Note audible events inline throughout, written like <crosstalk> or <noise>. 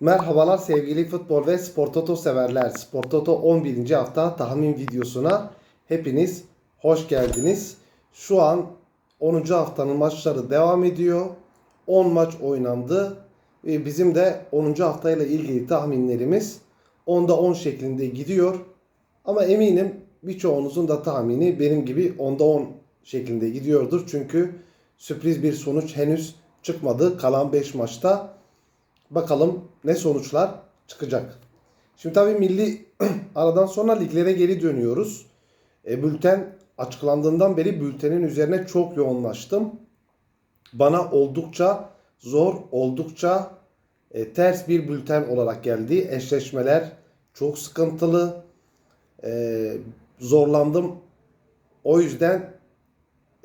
Merhabalar sevgili futbol ve spor toto severler. Spor toto 11. hafta tahmin videosuna hepiniz hoş geldiniz. Şu an 10. haftanın maçları devam ediyor. 10 maç oynandı. Ve bizim de 10. haftayla ilgili tahminlerimiz 10'da 10 şeklinde gidiyor. Ama eminim birçoğunuzun da tahmini benim gibi 10'da 10 şeklinde gidiyordur. Çünkü sürpriz bir sonuç henüz çıkmadı kalan 5 maçta. Bakalım ne sonuçlar çıkacak. Şimdi tabii milli <clears throat> aradan sonra liglere geri dönüyoruz. E, bülten açıklandığından beri bültenin üzerine çok yoğunlaştım. Bana oldukça zor, oldukça e, ters bir bülten olarak geldi. Eşleşmeler çok sıkıntılı. E, zorlandım. O yüzden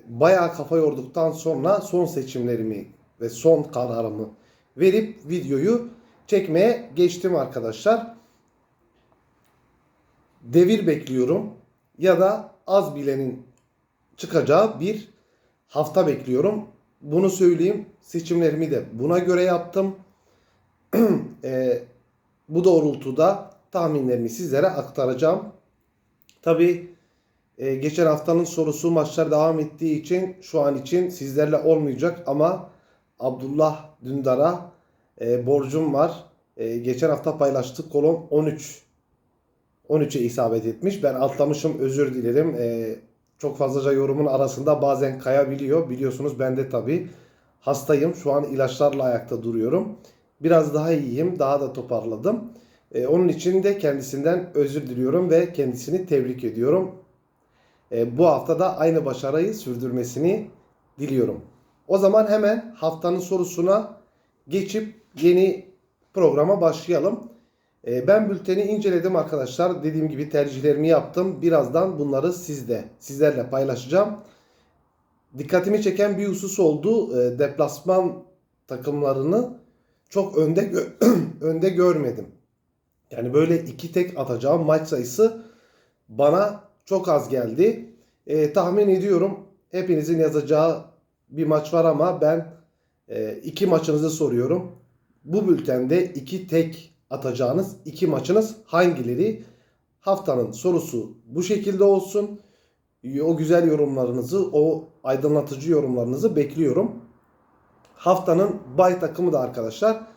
bayağı kafa yorduktan sonra son seçimlerimi ve son kararımı verip videoyu çekmeye geçtim arkadaşlar. Devir bekliyorum ya da az bilenin çıkacağı bir hafta bekliyorum. Bunu söyleyeyim. Seçimlerimi de buna göre yaptım. <clears throat> e, bu doğrultuda tahminlerimi sizlere aktaracağım. Tabi e, geçen haftanın sorusu maçlar devam ettiği için şu an için sizlerle olmayacak ama Abdullah Dündar'a e, borcum var. E, geçen hafta paylaştık kolon 13 13'e isabet etmiş. Ben atlamışım özür dilerim. E, çok fazlaca yorumun arasında bazen kayabiliyor. Biliyorsunuz ben de tabii hastayım. Şu an ilaçlarla ayakta duruyorum. Biraz daha iyiyim. Daha da toparladım. E, onun için de kendisinden özür diliyorum ve kendisini tebrik ediyorum. E, bu hafta da aynı başarıyı sürdürmesini diliyorum. O zaman hemen haftanın sorusuna geçip yeni programa başlayalım. E, ben bülteni inceledim arkadaşlar. Dediğim gibi tercihlerimi yaptım. Birazdan bunları sizde, sizlerle paylaşacağım. Dikkatimi çeken bir husus oldu. E, deplasman takımlarını çok önde <clears throat> önde görmedim. Yani böyle iki tek atacağım maç sayısı bana çok az geldi. E, tahmin ediyorum hepinizin yazacağı bir maç var ama ben e, iki maçınızı soruyorum. Bu bültende iki tek atacağınız iki maçınız hangileri? Haftanın sorusu bu şekilde olsun. O güzel yorumlarınızı, o aydınlatıcı yorumlarınızı bekliyorum. Haftanın bay takımı da arkadaşlar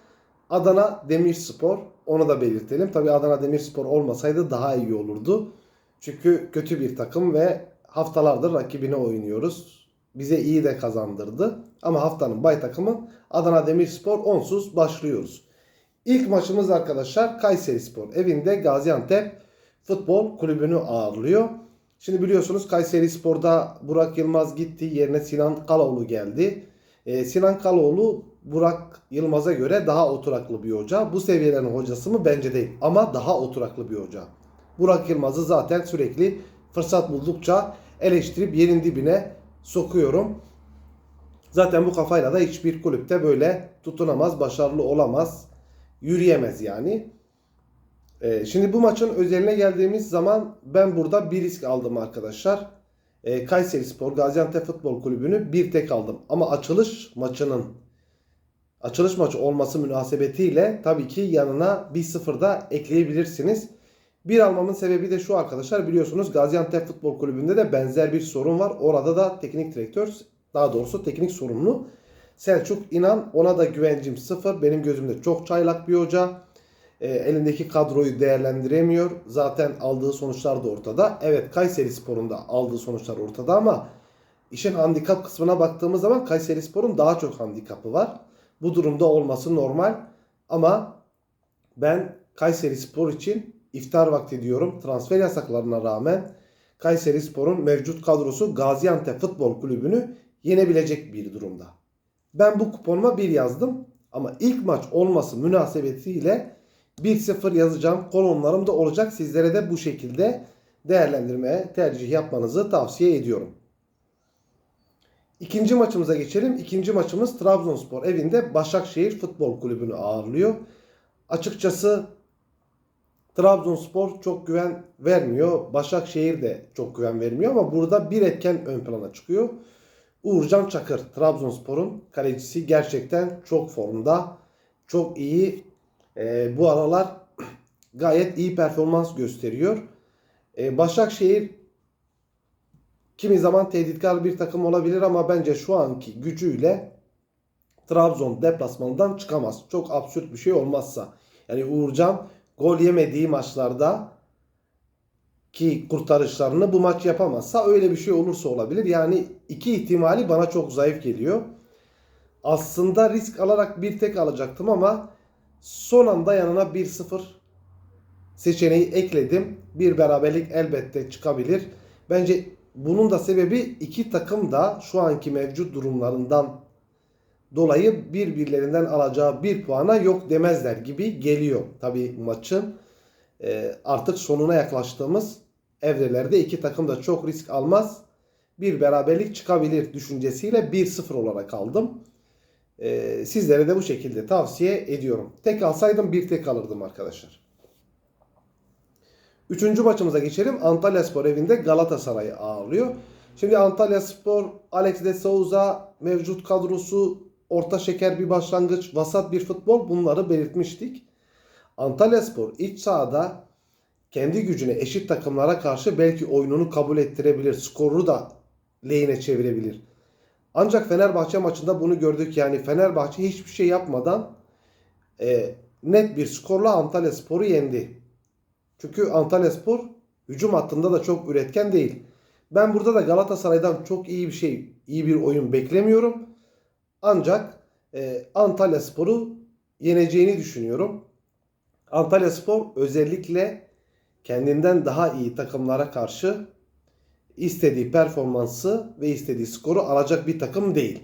Adana Demirspor. Onu da belirtelim. Tabi Adana Demirspor olmasaydı daha iyi olurdu. Çünkü kötü bir takım ve haftalardır rakibine oynuyoruz. Bize iyi de kazandırdı. Ama haftanın bay takımı Adana Demirspor onsuz başlıyoruz. İlk maçımız arkadaşlar Kayseri Spor. Evinde Gaziantep Futbol Kulübü'nü ağırlıyor. Şimdi biliyorsunuz Kayseri Spor'da Burak Yılmaz gitti. Yerine Sinan Kaloğlu geldi. Ee, Sinan Kaloğlu Burak Yılmaz'a göre daha oturaklı bir hoca. Bu seviyelerin hocası mı? Bence değil. Ama daha oturaklı bir hoca. Burak Yılmaz'ı zaten sürekli fırsat buldukça eleştirip yerin dibine sokuyorum. Zaten bu kafayla da hiçbir kulüpte böyle tutunamaz, başarılı olamaz, yürüyemez yani. Ee, şimdi bu maçın özeline geldiğimiz zaman ben burada bir risk aldım arkadaşlar. Ee, Kayseri Spor Gaziantep Futbol Kulübü'nü bir tek aldım. Ama açılış maçının açılış maçı olması münasebetiyle tabii ki yanına 1-0 da ekleyebilirsiniz. Bir almamın sebebi de şu arkadaşlar biliyorsunuz Gaziantep Futbol Kulübü'nde de benzer bir sorun var. Orada da teknik direktör daha doğrusu teknik sorumlu Selçuk İnan ona da güvencim sıfır. Benim gözümde çok çaylak bir hoca. E, elindeki kadroyu değerlendiremiyor. Zaten aldığı sonuçlar da ortada. Evet Kayseri Spor'un da aldığı sonuçlar ortada ama işin handikap kısmına baktığımız zaman Kayseri Spor'un daha çok handikapı var. Bu durumda olması normal. Ama ben Kayseri Spor için iftar vakti diyorum. Transfer yasaklarına rağmen Kayseri Spor'un mevcut kadrosu Gaziantep Futbol Kulübü'nü yenebilecek bir durumda. Ben bu kuponuma 1 yazdım. Ama ilk maç olması münasebetiyle 1-0 yazacağım. Kolonlarım da olacak. Sizlere de bu şekilde değerlendirmeye tercih yapmanızı tavsiye ediyorum. İkinci maçımıza geçelim. İkinci maçımız Trabzonspor evinde Başakşehir Futbol Kulübü'nü ağırlıyor. Açıkçası Trabzonspor çok güven vermiyor. Başakşehir de çok güven vermiyor ama burada bir etken ön plana çıkıyor. Uğurcan Çakır, Trabzonspor'un kalecisi gerçekten çok formda. Çok iyi e, bu aralar <clears throat> gayet iyi performans gösteriyor. E, Başakşehir kimi zaman tehditkar bir takım olabilir ama bence şu anki gücüyle Trabzon deplasmanından çıkamaz. Çok absürt bir şey olmazsa. Yani Uğurcan gol yemediği maçlarda ki kurtarışlarını bu maç yapamazsa öyle bir şey olursa olabilir. Yani iki ihtimali bana çok zayıf geliyor. Aslında risk alarak bir tek alacaktım ama son anda yanına 1-0 seçeneği ekledim. Bir beraberlik elbette çıkabilir. Bence bunun da sebebi iki takım da şu anki mevcut durumlarından dolayı birbirlerinden alacağı bir puana yok demezler gibi geliyor. Tabi maçın e, artık sonuna yaklaştığımız evrelerde iki takım da çok risk almaz. Bir beraberlik çıkabilir düşüncesiyle 1-0 olarak aldım. E, sizlere de bu şekilde tavsiye ediyorum. Tek alsaydım bir tek alırdım arkadaşlar. Üçüncü maçımıza geçelim. Antalya Spor evinde Galatasaray'ı ağırlıyor. Şimdi Antalya Spor, Alex de Souza mevcut kadrosu, orta şeker bir başlangıç, vasat bir futbol bunları belirtmiştik. Antalya Spor iç sahada kendi gücüne eşit takımlara karşı belki oyununu kabul ettirebilir. Skoru da lehine çevirebilir. Ancak Fenerbahçe maçında bunu gördük. Yani Fenerbahçe hiçbir şey yapmadan e, net bir skorla Antalya Spor'u yendi. Çünkü Antalya Spor hücum hattında da çok üretken değil. Ben burada da Galatasaray'dan çok iyi bir şey, iyi bir oyun beklemiyorum. Ancak e, Antalya Spor'u yeneceğini düşünüyorum. Antalya Spor özellikle kendinden daha iyi takımlara karşı istediği performansı ve istediği skoru alacak bir takım değil.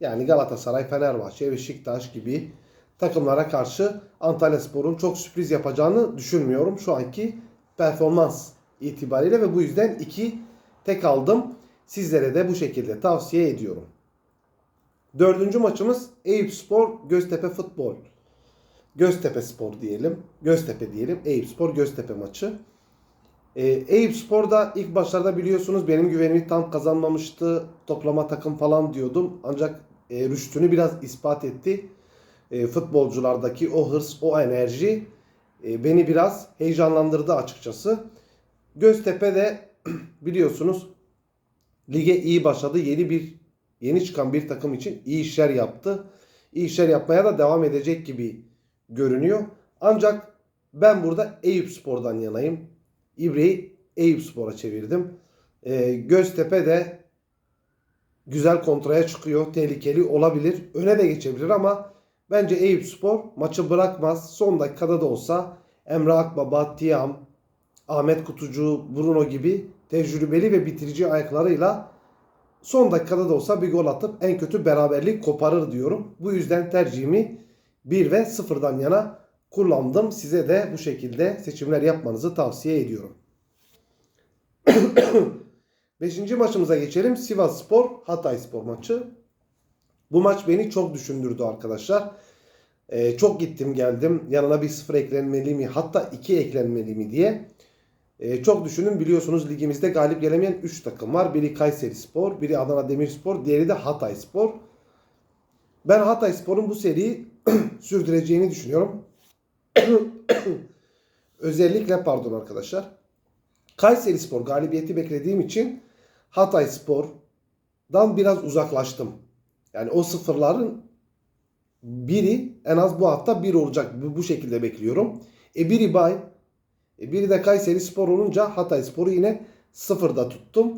Yani Galatasaray, Fenerbahçe, Beşiktaş gibi takımlara karşı Antalya Spor'un çok sürpriz yapacağını düşünmüyorum şu anki performans itibariyle ve bu yüzden iki tek aldım. Sizlere de bu şekilde tavsiye ediyorum. Dördüncü maçımız Eyüp Spor Göztepe Futbol. Göztepe Spor diyelim. Göztepe diyelim. Eyüp Spor Göztepe maçı. Ee, Eyüp Spor'da ilk başlarda biliyorsunuz benim güvenimi tam kazanmamıştı. Toplama takım falan diyordum. Ancak e, rüştünü biraz ispat etti. E, futbolculardaki o hırs, o enerji e, beni biraz heyecanlandırdı açıkçası. Göztepe de <clears throat> biliyorsunuz lige iyi başladı. Yeni bir yeni çıkan bir takım için iyi işler yaptı. İyi işler yapmaya da devam edecek gibi görünüyor. Ancak ben burada Eyüp Spor'dan yanayım. İbre'yi Eyüp Spor'a çevirdim. E, Göztepe de güzel kontraya çıkıyor. Tehlikeli olabilir. Öne de geçebilir ama bence Eyüp Spor maçı bırakmaz. Son dakikada da olsa Emre Akbaba, Tiam, Ahmet Kutucu, Bruno gibi tecrübeli ve bitirici ayaklarıyla son dakikada da olsa bir gol atıp en kötü beraberlik koparır diyorum. Bu yüzden tercihimi 1 ve 0'dan yana kullandım. Size de bu şekilde seçimler yapmanızı tavsiye ediyorum. <coughs> Beşinci maçımıza geçelim. Sivas Spor, Hatay Spor maçı. Bu maç beni çok düşündürdü arkadaşlar. Ee, çok gittim geldim. Yanına bir sıfır eklenmeli mi? Hatta iki eklenmeli mi diye. Ee, çok düşündüm. Biliyorsunuz ligimizde galip gelemeyen 3 takım var. Biri Kayseri Spor, biri Adana Demirspor, diğeri de Hatay Spor. Ben Hatay Spor'un bu seriyi <clears throat> sürdüreceğini düşünüyorum. <clears throat> Özellikle pardon arkadaşlar. Kayseri Spor galibiyeti beklediğim için Hatay Spor'dan biraz uzaklaştım. Yani o sıfırların biri en az bu hafta bir olacak. Bu şekilde bekliyorum. E biri bay. E biri de Kayseri Spor olunca Hatay Spor'u yine sıfırda tuttum.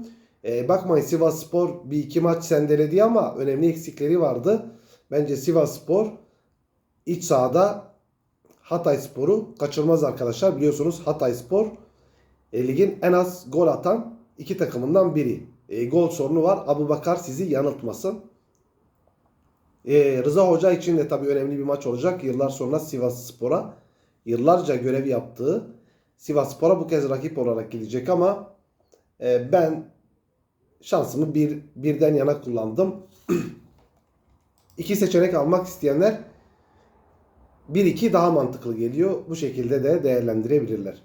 E, bakmayın Sivas Spor bir iki maç sendeledi ama önemli eksikleri vardı. Bence Sivas Spor iç sahada Hatay Spor'u kaçırmaz arkadaşlar. Biliyorsunuz Hatay Spor e, ligin en az gol atan iki takımından biri. E, gol sorunu var. Abu Bakar sizi yanıltmasın. E, Rıza Hoca için de tabii önemli bir maç olacak. Yıllar sonra Sivas Spor'a yıllarca görev yaptığı Sivas Spor'a bu kez rakip olarak gidecek ama e, ben şansımı bir birden yana kullandım. <clears throat> İki seçenek almak isteyenler 1-2 daha mantıklı geliyor. Bu şekilde de değerlendirebilirler.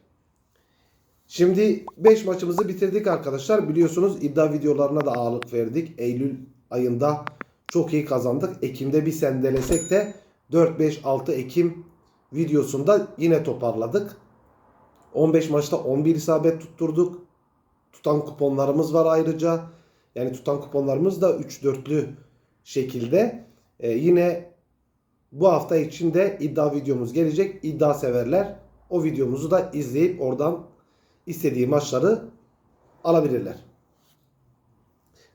Şimdi 5 maçımızı bitirdik arkadaşlar. Biliyorsunuz iddia videolarına da ağırlık verdik. Eylül ayında çok iyi kazandık. Ekim'de bir sendelesek de 4-5-6 Ekim videosunda yine toparladık. 15 maçta 11 isabet tutturduk. Tutan kuponlarımız var ayrıca. Yani tutan kuponlarımız da 3-4'lü şekilde. Ee, yine bu hafta için de iddia videomuz gelecek. İddia severler o videomuzu da izleyip oradan istediği maçları alabilirler.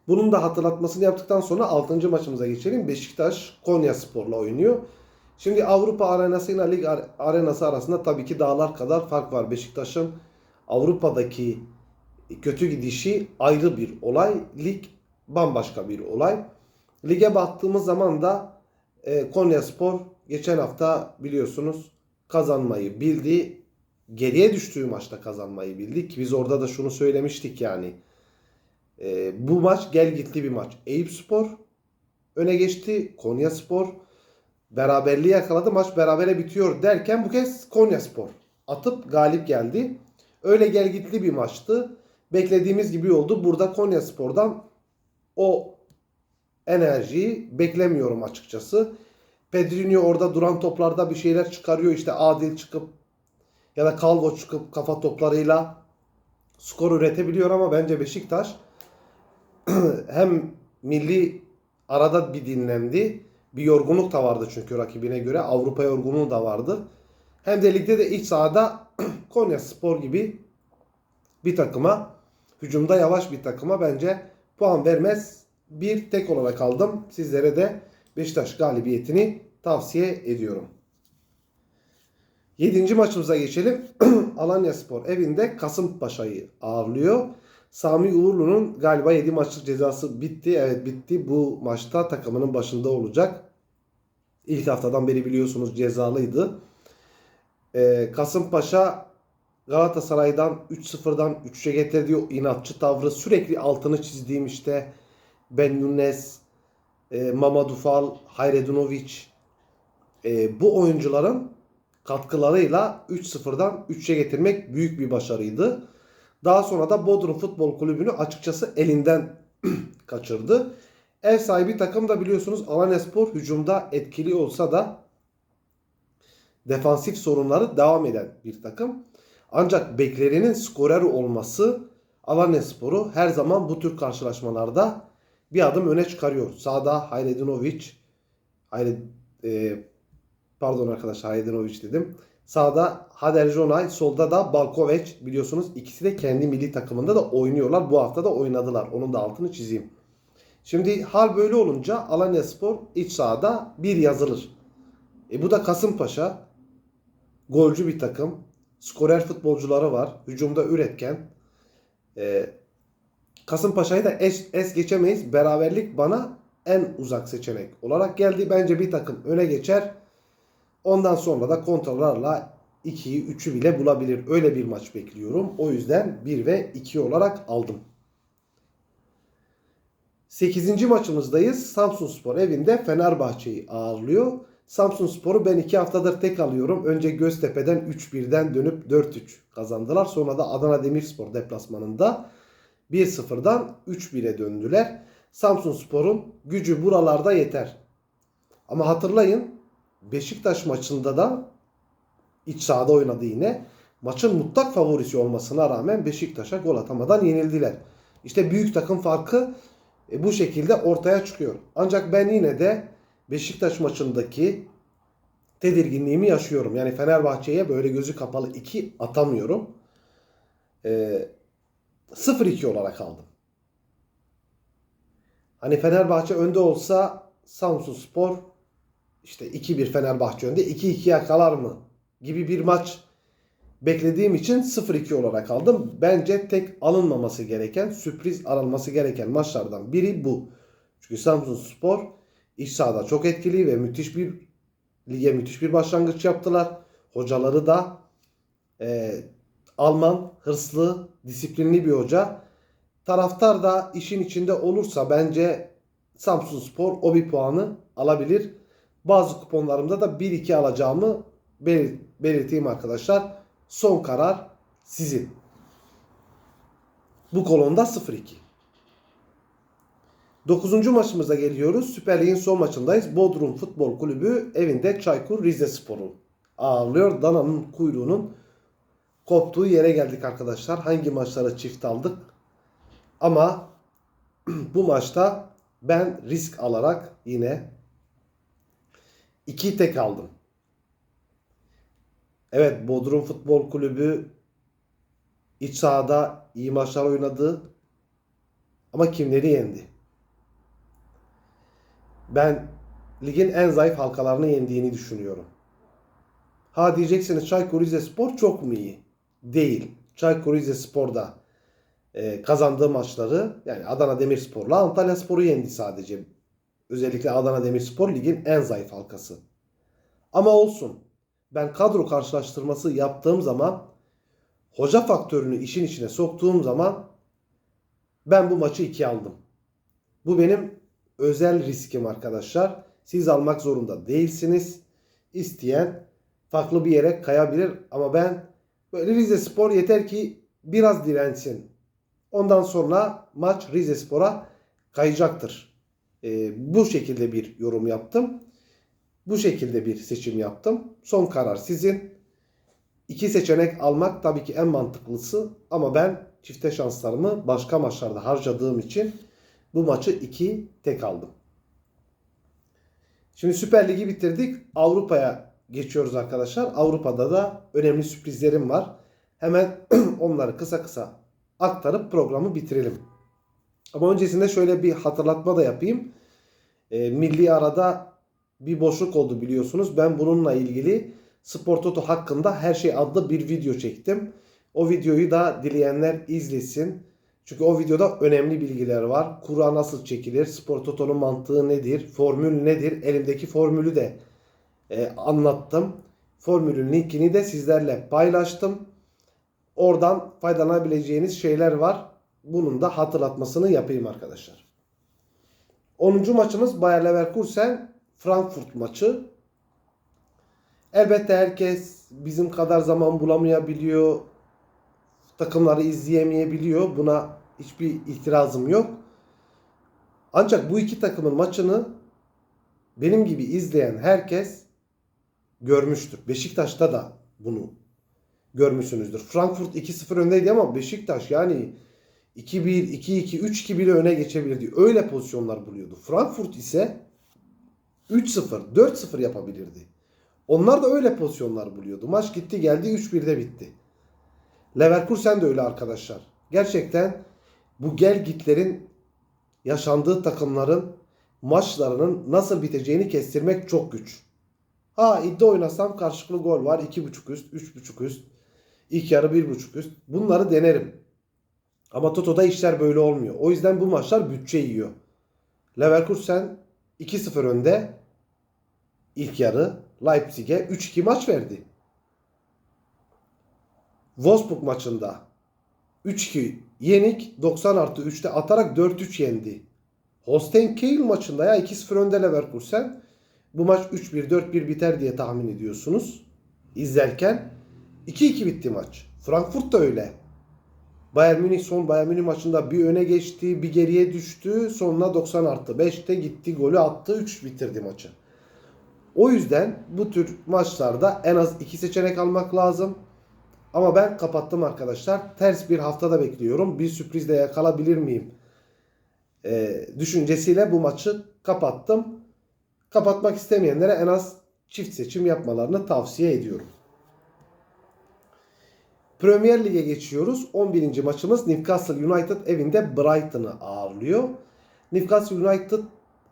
Bunun da hatırlatmasını yaptıktan sonra 6. maçımıza geçelim. Beşiktaş Konya Spor'la oynuyor. Şimdi Avrupa arenası ile lig ar- arenası arasında tabii ki dağlar kadar fark var. Beşiktaş'ın Avrupa'daki kötü gidişi ayrı bir olay. Lig bambaşka bir olay. Lige baktığımız zaman da e, Konya Spor geçen hafta biliyorsunuz kazanmayı bildi. Geriye düştüğü maçta kazanmayı bildi ki biz orada da şunu söylemiştik yani. E, bu maç gel gitli bir maç. Eyüp Spor öne geçti. Konya Spor beraberliği yakaladı. Maç berabere bitiyor derken bu kez Konya Spor atıp galip geldi. Öyle gel gitli bir maçtı. Beklediğimiz gibi oldu. Burada Konya Spor'dan o enerjiyi beklemiyorum açıkçası. Pedrinho orada duran toplarda bir şeyler çıkarıyor. İşte Adil çıkıp ya da Calvo çıkıp kafa toplarıyla skor üretebiliyor ama bence Beşiktaş <clears throat> hem milli arada bir dinlendi. Bir yorgunluk da vardı çünkü rakibine göre. Avrupa yorgunluğu da vardı. Hem de ligde de iç sahada <clears throat> Konya Spor gibi bir takıma hücumda yavaş bir takıma bence puan vermez. Bir tek olarak aldım. Sizlere de Beşiktaş galibiyetini tavsiye ediyorum. Yedinci maçımıza geçelim. <clears throat> Alanya Spor evinde Kasımpaşa'yı ağırlıyor. Sami Uğurlu'nun galiba 7 maçlık cezası bitti. Evet bitti. Bu maçta takımının başında olacak. İlk haftadan beri biliyorsunuz cezalıydı. Ee, Kasımpaşa Galatasaray'dan 3-0'dan 3'e getirdiği o inatçı tavrı sürekli altını çizdiğim işte Ben Yunus, e, Mamadou Fall, Hayredunovic e, bu oyuncuların katkılarıyla 3-0'dan 3'e getirmek büyük bir başarıydı. Daha sonra da Bodrum Futbol Kulübü'nü açıkçası elinden <clears throat> kaçırdı. Ev sahibi takım da biliyorsunuz Alanyaspor hücumda etkili olsa da defansif sorunları devam eden bir takım. Ancak beklerinin skorer olması Alanyaspor'u her zaman bu tür karşılaşmalarda bir adım öne çıkarıyor. Sağda Hayredinovic, Hayred, e, pardon arkadaşlar Hayredinovic dedim. Sağda Hader Jonay, solda da Balkovic biliyorsunuz ikisi de kendi milli takımında da oynuyorlar. Bu hafta da oynadılar. Onun da altını çizeyim. Şimdi hal böyle olunca Alanyaspor iç sahada bir yazılır. E bu da Kasımpaşa. Golcü bir takım. Skorer futbolcuları var. Hücumda üretken. E, Kasımpaşa'yı da es, es geçemeyiz. Beraberlik bana en uzak seçenek olarak geldi. Bence bir takım öne geçer. Ondan sonra da kontralarla 2'yi 3'ü bile bulabilir. Öyle bir maç bekliyorum. O yüzden 1 ve 2 olarak aldım. 8. maçımızdayız. Samsun Spor evinde Fenerbahçe'yi ağırlıyor. Samsun Spor'u ben 2 haftadır tek alıyorum. Önce Göztepe'den 3-1'den dönüp 4-3 kazandılar. Sonra da Adana Demirspor deplasmanında 1-0'dan 3-1'e döndüler. Samsun Spor'un gücü buralarda yeter. Ama hatırlayın Beşiktaş maçında da iç sahada oynadı yine. Maçın mutlak favorisi olmasına rağmen Beşiktaş'a gol atamadan yenildiler. İşte büyük takım farkı e, bu şekilde ortaya çıkıyor. Ancak ben yine de Beşiktaş maçındaki tedirginliğimi yaşıyorum. Yani Fenerbahçe'ye böyle gözü kapalı 2 atamıyorum. E, 0-2 olarak aldım. Hani Fenerbahçe önde olsa Samsun Spor işte 2-1 Fenerbahçe önde 2-2 yakalar mı gibi bir maç beklediğim için 0-2 olarak aldım. Bence tek alınmaması gereken, sürpriz alınması gereken maçlardan biri bu. Çünkü Samsun Spor iç sahada çok etkili ve müthiş bir lige müthiş bir başlangıç yaptılar. Hocaları da e, Alman, hırslı, disiplinli bir hoca. Taraftar da işin içinde olursa bence Samsun Spor o bir puanı alabilir. Bazı kuponlarımda da 1-2 alacağımı belir- belirteyim arkadaşlar. Son karar sizin. Bu kolonda 0-2. 9. maçımıza geliyoruz. Süper Lig'in son maçındayız. Bodrum Futbol Kulübü evinde Çaykur Rizespor'u ağırlıyor. Dananın kuyruğunun koptuğu yere geldik arkadaşlar. Hangi maçlara çift aldık? Ama <clears throat> bu maçta ben risk alarak yine iki tek aldım. Evet Bodrum Futbol Kulübü iç sahada iyi maçlar oynadı. Ama kimleri yendi? Ben ligin en zayıf halkalarını yendiğini düşünüyorum. Ha diyeceksiniz Çaykur Rizespor çok mu iyi? Değil. Çaykur Rizespor'da e, kazandığı maçları yani Adana Demirspor'la Antalya Spor'u yendi sadece. Özellikle Adana Demirspor ligin en zayıf halkası. Ama olsun. Ben kadro karşılaştırması yaptığım zaman hoca faktörünü işin içine soktuğum zaman ben bu maçı 2 aldım. Bu benim özel riskim arkadaşlar. Siz almak zorunda değilsiniz. İsteyen farklı bir yere kayabilir ama ben böyle Rize Spor yeter ki biraz dirensin. Ondan sonra maç Rize Spor'a kayacaktır. Ee, bu şekilde bir yorum yaptım. Bu şekilde bir seçim yaptım. Son karar sizin. İki seçenek almak tabii ki en mantıklısı ama ben çifte şanslarımı başka maçlarda harcadığım için bu maçı 2 tek aldım. Şimdi Süper Lig'i bitirdik. Avrupa'ya geçiyoruz arkadaşlar. Avrupa'da da önemli sürprizlerim var. Hemen <clears throat> onları kısa kısa aktarıp programı bitirelim. Ama öncesinde şöyle bir hatırlatma da yapayım. E, milli arada bir boşluk oldu biliyorsunuz. Ben bununla ilgili Spor Toto hakkında her şey adlı bir video çektim. O videoyu da dileyenler izlesin. Çünkü o videoda önemli bilgiler var. Kura nasıl çekilir? Spor Toto'nun mantığı nedir? Formül nedir? Elimdeki formülü de e, anlattım. Formülün linkini de sizlerle paylaştım. Oradan faydalanabileceğiniz şeyler var. Bunun da hatırlatmasını yapayım arkadaşlar. 10. maçımız Bayer Leverkusen Frankfurt maçı. Elbette herkes bizim kadar zaman bulamayabiliyor. Takımları izleyemeyebiliyor. Buna hiçbir itirazım yok. Ancak bu iki takımın maçını benim gibi izleyen herkes görmüştür. Beşiktaş'ta da bunu görmüşsünüzdür. Frankfurt 2-0 öndeydi ama Beşiktaş yani 2-1, 2-2, 3-2 bile öne geçebilirdi. Öyle pozisyonlar buluyordu. Frankfurt ise 3-0, 4-0 yapabilirdi. Onlar da öyle pozisyonlar buluyordu. Maç gitti geldi 3-1'de bitti. Leverkusen de öyle arkadaşlar. Gerçekten bu gel gitlerin yaşandığı takımların maçlarının nasıl biteceğini kestirmek çok güç. Ha iddia oynasam karşılıklı gol var. 2.5 üst, 3.5 üst. İlk yarı 1.5 üst. Bunları denerim. Ama Toto'da işler böyle olmuyor. O yüzden bu maçlar bütçe yiyor. Leverkusen 2-0 önde. İlk yarı Leipzig'e 3-2 maç verdi. Wolfsburg maçında 3-2 yenik 90 artı 3'te atarak 4-3 yendi. Holstein Kiel maçında ya 2-0 önde Leverkusen. Bu maç 3-1 4-1 biter diye tahmin ediyorsunuz. İzlerken 2-2 bitti maç. Frankfurt da öyle. Bayern Münih son Bayern Münih maçında bir öne geçti, bir geriye düştü. Sonuna 90 artı 5'te gitti, golü attı, 3 bitirdi maçı. O yüzden bu tür maçlarda en az 2 seçenek almak lazım. Ama ben kapattım arkadaşlar. Ters bir haftada bekliyorum. Bir sürprizle yakalabilir miyim? Ee, düşüncesiyle bu maçı kapattım. Kapatmak istemeyenlere en az çift seçim yapmalarını tavsiye ediyorum. Premier Lig'e geçiyoruz. 11. maçımız Newcastle United evinde Brighton'ı ağırlıyor. Newcastle United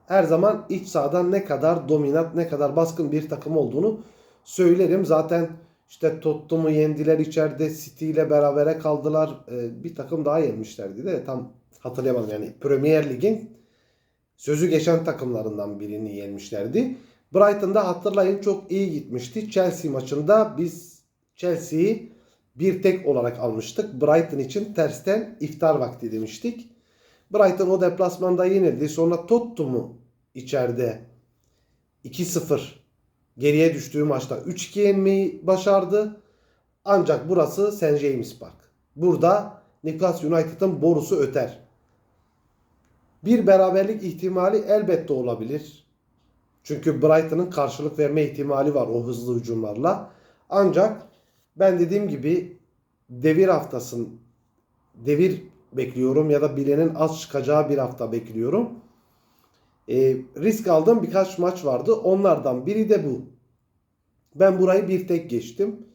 her zaman iç sahadan ne kadar dominant, ne kadar baskın bir takım olduğunu söylerim. Zaten işte Tottenham'ı yendiler içeride. City ile berabere kaldılar. Ee, bir takım daha yenmişlerdi de tam hatırlayamadım. Yani Premier Lig'in sözü geçen takımlarından birini yenmişlerdi. Brighton'da hatırlayın çok iyi gitmişti. Chelsea maçında biz Chelsea'yi bir tek olarak almıştık. Brighton için tersten iftar vakti demiştik. Brighton o deplasmanda yenildi. Sonra Tottenham'ı içeride 2-0 geriye düştüğü maçta 3-2 yenmeyi başardı. Ancak burası St. James Park. Burada Newcastle United'ın borusu öter. Bir beraberlik ihtimali elbette olabilir. Çünkü Brighton'ın karşılık verme ihtimali var o hızlı hücumlarla. Ancak ben dediğim gibi devir haftasın devir bekliyorum ya da bilenin az çıkacağı bir hafta bekliyorum. E, risk aldığım birkaç maç vardı. Onlardan biri de bu. Ben burayı bir tek geçtim.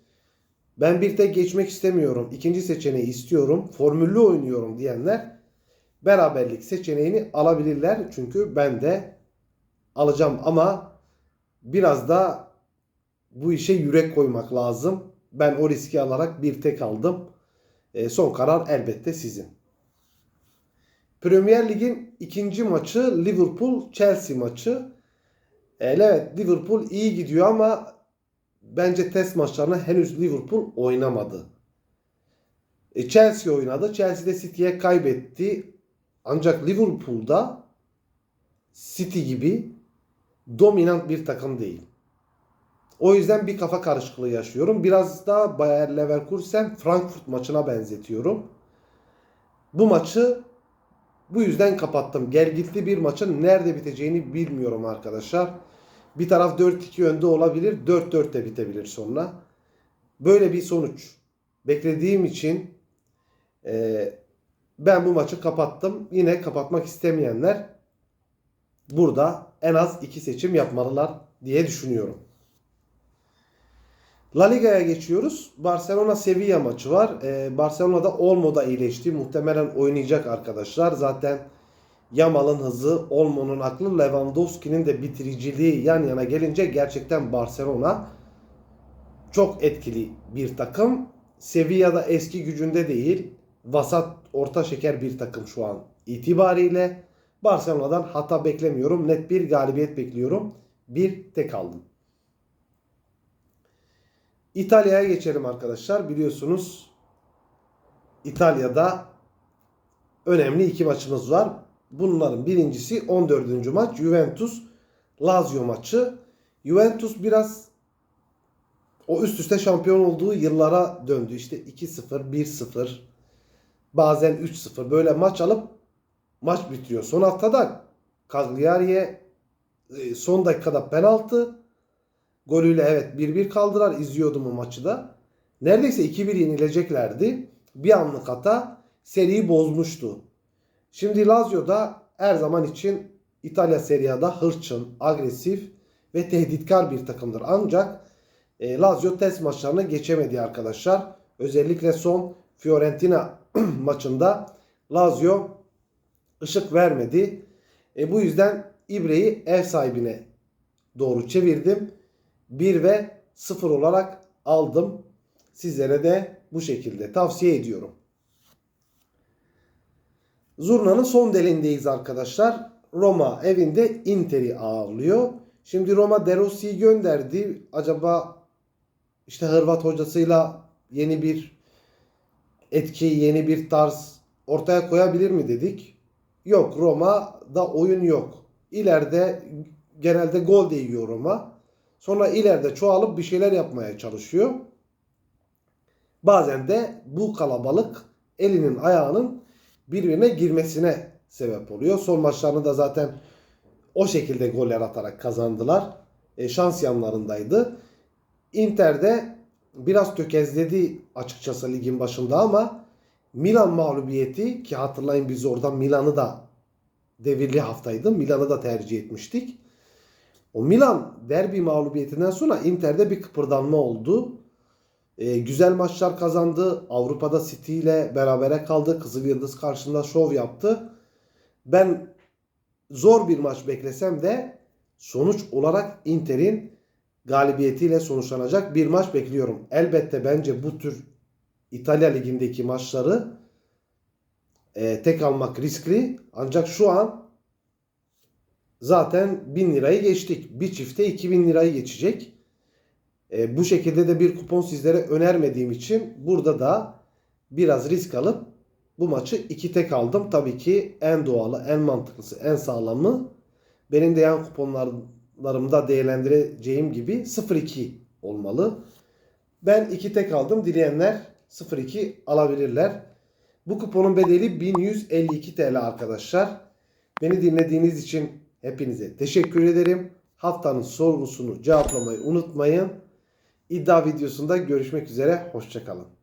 Ben bir tek geçmek istemiyorum. İkinci seçeneği istiyorum. Formüllü oynuyorum diyenler beraberlik seçeneğini alabilirler. Çünkü ben de alacağım ama biraz da bu işe yürek koymak lazım. Ben o riski alarak bir tek aldım. E, son karar elbette sizin. Premier Lig'in ikinci maçı Liverpool Chelsea maçı. E, Evet Liverpool iyi gidiyor ama bence test maçlarını henüz Liverpool oynamadı. E, Chelsea oynadı. Chelsea'de City'ye kaybetti. Ancak Liverpool'da City gibi dominant bir takım değil. O yüzden bir kafa karışıklığı yaşıyorum. Biraz da Bayer Leverkusen Frankfurt maçına benzetiyorum. Bu maçı bu yüzden kapattım. Gelgitli bir maçın nerede biteceğini bilmiyorum arkadaşlar. Bir taraf 4-2 önde olabilir. 4-4 de bitebilir sonra. Böyle bir sonuç beklediğim için e, ben bu maçı kapattım. Yine kapatmak istemeyenler burada en az iki seçim yapmalılar diye düşünüyorum. La Liga'ya geçiyoruz. Barcelona Sevilla maçı var. Ee, Barcelona'da Olmo da iyileşti. Muhtemelen oynayacak arkadaşlar. Zaten Yamal'ın hızı, Olmo'nun aklı, Lewandowski'nin de bitiriciliği yan yana gelince gerçekten Barcelona çok etkili bir takım. Sevilla'da eski gücünde değil. Vasat, orta şeker bir takım şu an itibariyle. Barcelona'dan hata beklemiyorum. Net bir galibiyet bekliyorum. Bir tek aldım. İtalya'ya geçelim arkadaşlar. Biliyorsunuz İtalya'da önemli iki maçımız var. Bunların birincisi 14. maç Juventus Lazio maçı. Juventus biraz o üst üste şampiyon olduğu yıllara döndü. İşte 2-0, 1-0, bazen 3-0 böyle maç alıp maç bitiriyor. Son haftada Cagliari'ye e, son dakikada penaltı golüyle evet 1-1 kaldılar. İzliyordum o maçı da. Neredeyse 2-1 yenileceklerdi. Bir anlık hata seriyi bozmuştu. Şimdi Lazio'da her zaman için İtalya Serie A'da hırçın, agresif ve tehditkar bir takımdır. Ancak e, Lazio test maçlarını geçemedi arkadaşlar. Özellikle son Fiorentina <clears throat> maçında Lazio ışık vermedi. E, bu yüzden İbre'yi ev sahibine doğru çevirdim. 1 ve 0 olarak aldım. Sizlere de bu şekilde tavsiye ediyorum. Zurna'nın son delindeyiz arkadaşlar. Roma evinde Inter'i ağırlıyor. Şimdi Roma De Rossi'yi gönderdi. Acaba işte Hırvat hocasıyla yeni bir etki, yeni bir tarz ortaya koyabilir mi dedik. Yok Roma'da oyun yok. İleride genelde gol de yiyor Roma. Sonra ileride çoğalıp bir şeyler yapmaya çalışıyor. Bazen de bu kalabalık elinin ayağının birbirine girmesine sebep oluyor. Son maçlarını da zaten o şekilde goller atarak kazandılar. E, şans yanlarındaydı. Inter'de biraz tökezledi açıkçası ligin başında ama Milan mağlubiyeti ki hatırlayın biz oradan Milan'ı da devirli haftaydı. Milan'ı da tercih etmiştik. O Milan derbi mağlubiyetinden sonra Inter'de bir kıpırdanma oldu. E, güzel maçlar kazandı. Avrupa'da City ile berabere kaldı. Kızıl Yıldız karşısında şov yaptı. Ben zor bir maç beklesem de sonuç olarak Inter'in galibiyetiyle sonuçlanacak bir maç bekliyorum. Elbette bence bu tür İtalya Ligi'ndeki maçları e, tek almak riskli. Ancak şu an zaten 1000 lirayı geçtik. Bir çifte 2000 lirayı geçecek. E, bu şekilde de bir kupon sizlere önermediğim için burada da biraz risk alıp bu maçı iki tek aldım. Tabii ki en doğalı, en mantıklısı, en sağlamı benim de yan kuponlarımda değerlendireceğim gibi 0-2 olmalı. Ben iki tek aldım. Dileyenler 0-2 alabilirler. Bu kuponun bedeli 1152 TL arkadaşlar. Beni dinlediğiniz için hepinize teşekkür ederim. Haftanın sorusunu cevaplamayı unutmayın. İddia videosunda görüşmek üzere. Hoşçakalın.